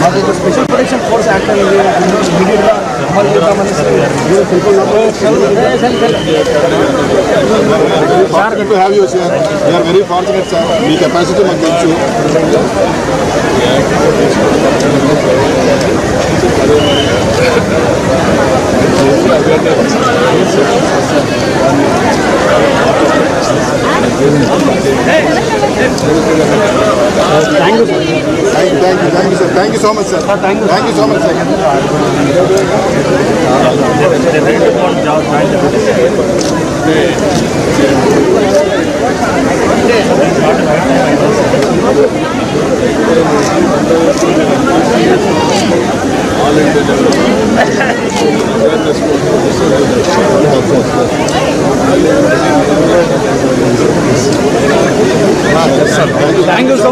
మాకు ఒక special protection force act అనేది ఇమీడియట్గా అమలు చేద్దామని Fortunate to have you, sir. We are very fortunate, sir. Me capacity మాకు తెలుసు Thank you, thank thank you, thank you, sir. Thank you so much, sir. Thank you, thank you so much, sir.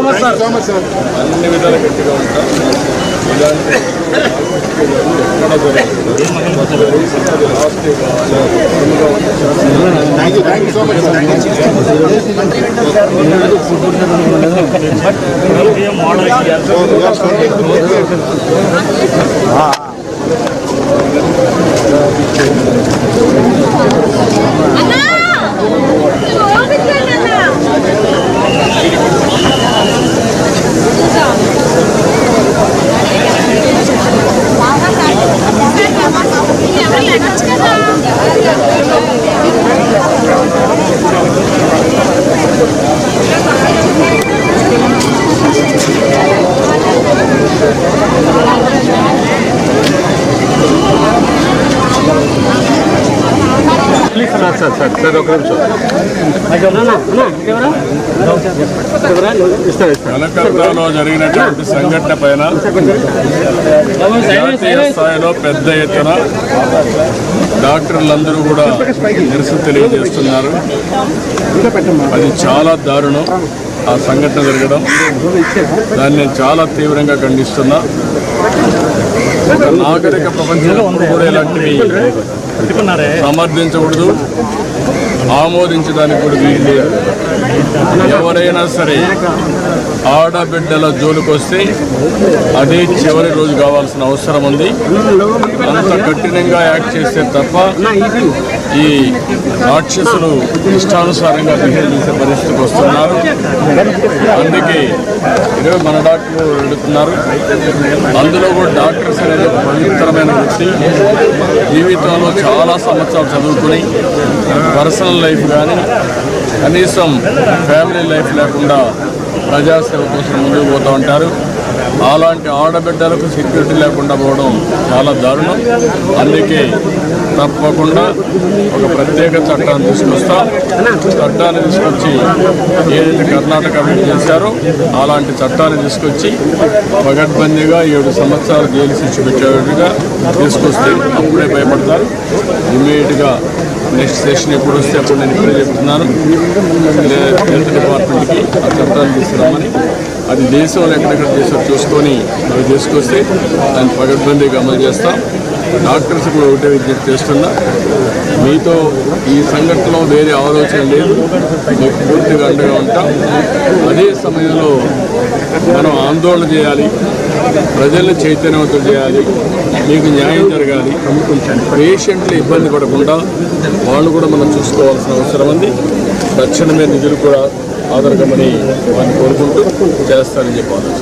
much sir so much sir అన్ని విధాలు గట్టిగా ఉంటాం ఇలాంటి sir sir sir ఒక నిమిషం. కలకత్తాలో జరిగినటువంటి సంఘటన పైన జాతీయ స్థాయిలో పెద్ద ఎత్తున డాక్టర్లందరూ కూడా నిరసన తెలియజేస్తున్నారు. అది చాలా దారుణం ఆ సంఘటన జరగడం. దాన్ని నేను చాలా తీవ్రంగా ఖండిస్తున్నా. నాగరిక ప్రపంచంలో కూడా ఇలాంటివి సమర్థించకూడదు. ఆమోదించడానికి కూడా వీలు ఎవరైనా సరే ఆడబిడ్డల జోలికొస్తే అదే చివరి రోజు కావాల్సిన అవసరం ఉంది. అంత కఠినంగా యాక్ట్ చేస్తే తప్ప ఈ రాక్షసులు ఇష్టానుసారంగా బిహేవ్ చేసే పరిస్థితికి వస్తున్నారు. అందుకే ఈరోజు మన డాక్టర్లు వెళుతున్నారు. అందులో కూడా డాక్టర్స్ అనేది ఒక పవిత్రమైన వృత్తి. జీవితంలో చాలా సంవత్సరాలు చదువుకుని పర్సనల్ లైఫ్ కానీ కనీసం ఫ్యామిలీ లైఫ్ లేకుండా ప్రజాసేవ కోసం ముందుకు పోతూ ఉంటారు. అలాంటి ఆడబిడ్డలకు సెక్యూరిటీ లేకుండా పోవడం చాలా దారుణం. అందుకే తప్పకుండా ఒక ప్రత్యేక చట్టాన్ని తీసుకొస్తా. చట్టాన్ని తీసుకొచ్చి ఏదైతే కర్ణాటక వీళ్ళు చేశారో అలాంటి చట్టాన్ని తీసుకొచ్చి పగడ్బందీగా ఏడు సంవత్సరాలు జైలు శిక్ష పెట్టేట్టుగా తీసుకొస్తే అప్పుడే భయపడతారు. ఇమీడియట్గా నెక్స్ట్ సెషన్ ఎప్పుడు వస్తే అప్పుడు నేను ఇప్పుడే చెప్తున్నాను. హెల్త్ డిపార్ట్మెంట్కి ఆ చట్టాన్ని తీసుకురామని అది దేశంలో ఎక్కడెక్కడ చేసారో చూసుకొని అవి తీసుకొస్తే దాన్ని పగడ్బందీగా అమలు చేస్తాం. డాక్టర్స్ కూడా ఒకటే విజ్ఞప్తి చేస్తున్నా మీతో ఈ సంఘటనలో వేరే ఆలోచన లేదు మీకు పూర్తిగా అండగా ఉంటాం. అదే సమయంలో మనం ఆందోళన చేయాలి ప్రజల్ని చైతన్యవంతం చేయాలి మీకు న్యాయం జరగాలి పేషెంట్లు ఇబ్బంది పడకుండా వాళ్ళు కూడా మనం చూసుకోవాల్సిన అవసరం ఉంది. తక్షణమే నిధులు కూడా ఆదరగమని వారిని కోరుకుంటూ చేస్తానని చెప్పాలి